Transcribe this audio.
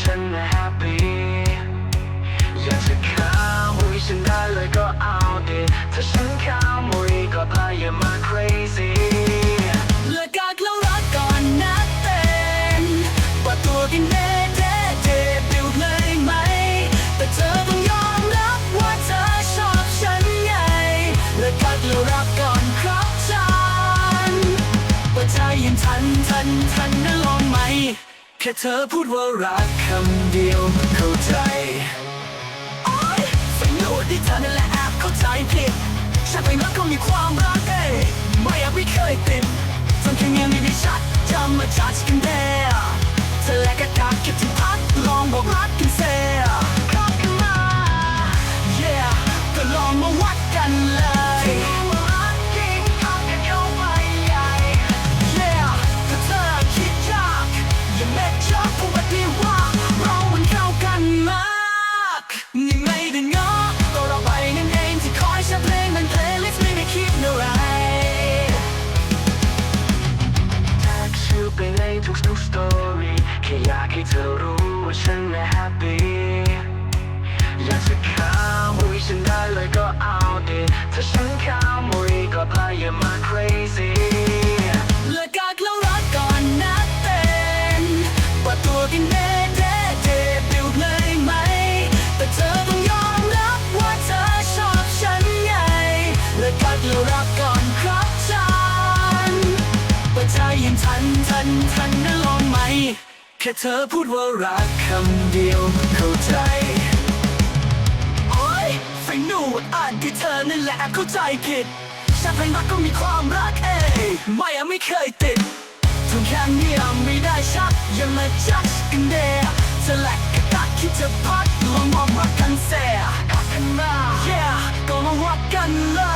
ฉันแฮปปี้อยากจะข้ามมุยฉันได้เลยก็เอาดิถ้าฉันข้ามมุยก็พาอย่ามา crazy เลือกกากแล้วรักก่อนนัดเต้นว่าตัวกินเด็ดเด็ดเจ๊บิวเลยไหม แต่เธอต้องยอมรับว่าเธอชอบฉันไงเลือกกากแล้วรักก่อนครับฉันว่าใจยังทันทันทันนะลองไหม แค่เธอพูดว่ารักคำเดียวเข้าใจโอ้ยไม่รู้ที่เธอนั่นแหละแอบเข้าใจผิดฉันไปรักก็มีความรักเอ้ยไม่อยากไม่เคยติดจนแค่ยังไม่ได้ชัดจำมาจัดกันแล้ว ตัวกันแน่แท้เจ็บอยู่เลยไหม แต่เธอต้องยอมรับว่าเธอชอบฉันไงเลิกกันแล้วรักก่อนครับฉันว่าใจยังทันทันทันนะลองไหม แค่เธอพูดว่ารักคำเดียวเข้าใจโอ๊ยไฟหนูอ่านคือเธอนั่นแหละเข้าใจผิดฉันเพลงรักก็มีความรักเอ้ยไม่อะไม่เคยติดทุกแค่เนี้ยไม่ you're majestic and there So like I got cocky to part, you're a rock and say Yeah, gonna rock and love